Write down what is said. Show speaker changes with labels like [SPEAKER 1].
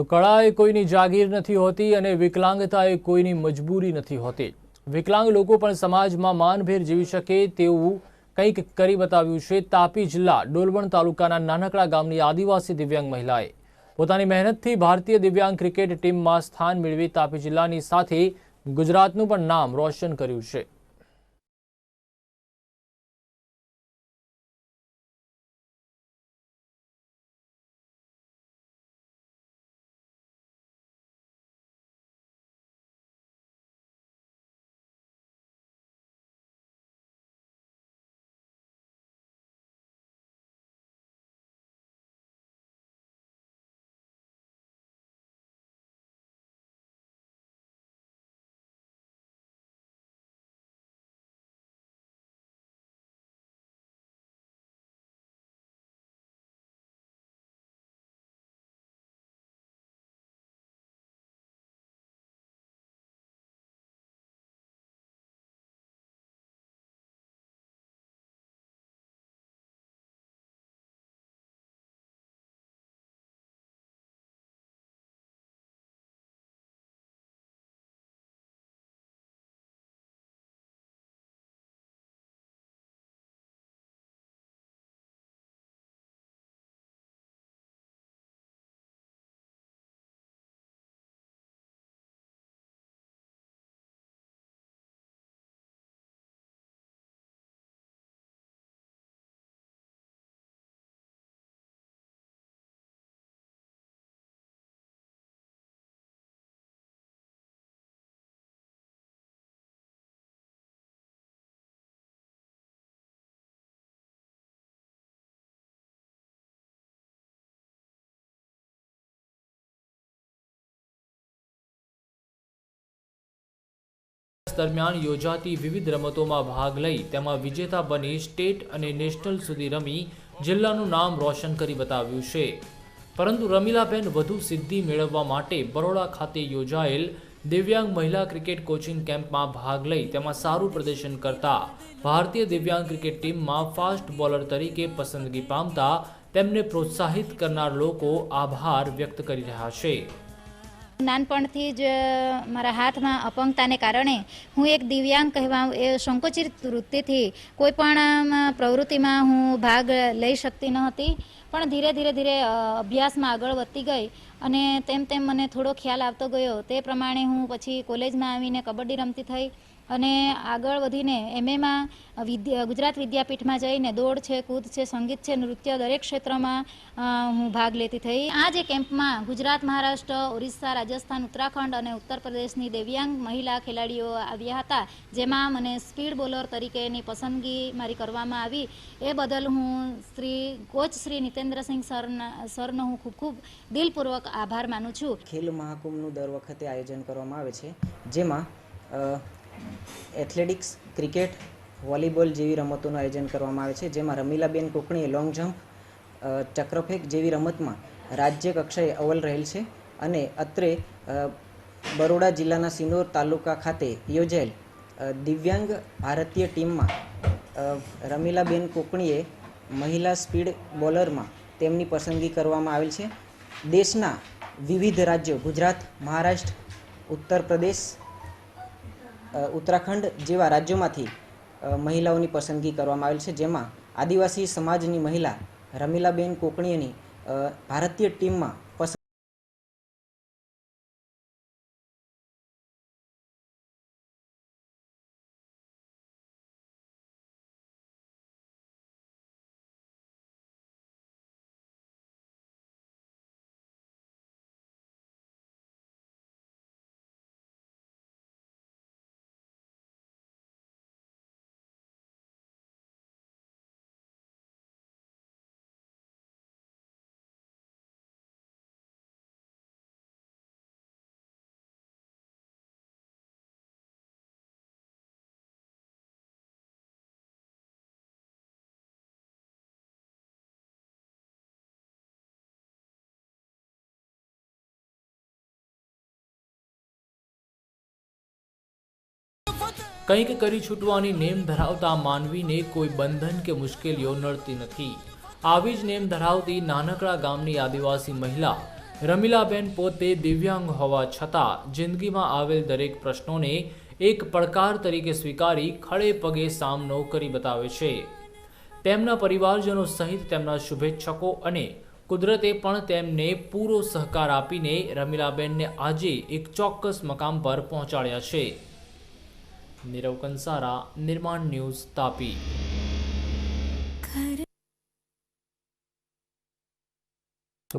[SPEAKER 1] તો કળા એ કોઈની જાગીર નથી હોતી અને વિકલાંગતા એ કોઈની મજબૂરી નથી હોતી. વિકલાંગ લોકો પણ સમાજમાં માનભેર જીવી શકે તેવું કંઈક કરી બતાવ્યું છે તાપી જિલ્લા ડોલવણ તાલુકાના નાનકડા ગામની આદિવાસી દિવ્યાંગ મહિલાએ. પોતાની મહેનતથી ભારતીય દિવ્યાંગ ક્રિકેટ ટીમમાં સ્થાન મેળવી તાપી જિલ્લાની સાથે ગુજરાતનું પણ નામ રોશન કર્યું છે. દરમિયાન યોજાતી વિવિધ રમતોમાં ભાગ લઈ તેમાં વિજેતા બની સ્ટેટ અને નેશનલ સુધી રમી જિલ્લાનું નામ રોશન કરી બતાવ્યું છે. પરંતુ રમીલાબેન વધુ સિદ્ધિ મેળવવા માટે બરોડા ખાતે યોજાયેલ દિવ્યાંગ મહિલા ક્રિકેટ કોચિંગ કેમ્પમાં ભાગ લઈ તેમાં સારું પ્રદર્શન કરતા ભારતીય દિવ્યાંગ ક્રિકેટ ટીમમાં ફાસ્ટ બોલર તરીકે પસંદગી પામતા તેમને પ્રોત્સાહિત કરનાર લોકો આભાર વ્યક્ત કરી રહ્યા છે.
[SPEAKER 2] નાનપણથી જ મારા હાથમાં અપંગતાને કારણે હું એક દિવ્યાંગ કહેવા એ સંકોચિત વૃત્તિથી કોઈ પણ પ્રવૃત્તિમાં હું ભાગ લઈ શકતી ન હતી. પણ ધીરે ધીરે ધીરે અભ્યાસમાં આગળ વધતી ગઈ અને તેમ તેમ મને થોડો ખ્યાલ આવતો ગયો. તે પ્રમાણે હું પછી કોલેજમાં આવીને કબડ્ડી રમતી થઈ. અને આગળ વધીને એમએમાં વિદ્યા, ગુજરાત વિદ્યાપીઠમાં જઈને દોડ છે, કૂદ છે, સંગીત છે, નૃત્ય દરેક ક્ષેત્રમાં હું ભાગ લેતી થઈ. આ જે કેમ્પમાં ગુજરાત, મહારાષ્ટ્ર, ઓરિસ્સા, રાજસ્થાન, ઉત્તરાખંડ અને ઉત્તર પ્રદેશની દિવ્યાંગ મહિલા ખેલાડીઓ આવ્યા હતા, જેમાં મને સ્પીડ બોલર તરીકેની પસંદગી મારી કરવામાં આવી. એ બદલ હું શ્રી, કોચ શ્રી નિતેન્દ્રસિંહ સરના, સરનો હું ખૂબ ખૂબ દિલપૂર્વક આભાર માનું છું.
[SPEAKER 3] ખેલ મહાકુંભનું દર વખતે આયોજન કરવામાં આવે છે, જેમાં એથ્લેટિક્સ, ક્રિકેટ, વોલીબોલ જેવી રમતોનું આયોજન કરવામાં આવે છે, જેમાં રમીલાબેન કોકણીએ લોંગ જમ્પ ચક્રફેક જેવી રમતમાં રાજ્ય કક્ષાએ અવ્વલ રહેલ છે અને અત્રે બરોડા જિલ્લાના સિનોર તાલુકા ખાતે યોજાયેલ દિવ્યાંગ ભારતીય ટીમમાં રમીલાબેન કોકણીએ મહિલા સ્પીડ બોલરમાં તેમની પસંદગી કરવામાં આવેલ છે. દેશના વિવિધ રાજ્યો, ગુજરાત, મહારાષ્ટ્ર, ઉત્તર પ્રદેશ ઉત્તરાખંડ જેવા રાજ્યોમાંથી મહિલાઓની પસંદગી કરવામાં આવેલ છે. જેમાં આદિવાસી સમાજની મહિલા રમીલાબેન કોકણીયની ભારતીય ટીમમાં
[SPEAKER 1] કંઈક કરી છૂટવાની નેમ ધરાવતા માનવીને કોઈ બંધન કે મુશ્કેલીઓ નડતી નથી. આવી જ નેમ ધરાવતી નાનકડા ગામની આદિવાસી મહિલા રમીલાબેન પોતે દિવ્યાંગ હોવા છતાં જિંદગીમાં આવેલ દરેક પ્રશ્નોને એક પડકાર તરીકે સ્વીકારી ખડે પગે સામનો કરી બતાવે છે. તેમના પરિવારજનો સહિત તેમના શુભેચ્છકો અને કુદરતે પણ તેમને પૂરો સહકાર આપીને રમીલાબેનને આજે એક ચોક્કસ મકામ પર પહોંચાડ્યા છે. નીરવ કંસારા નિર્માણ ન્યૂઝ તાપી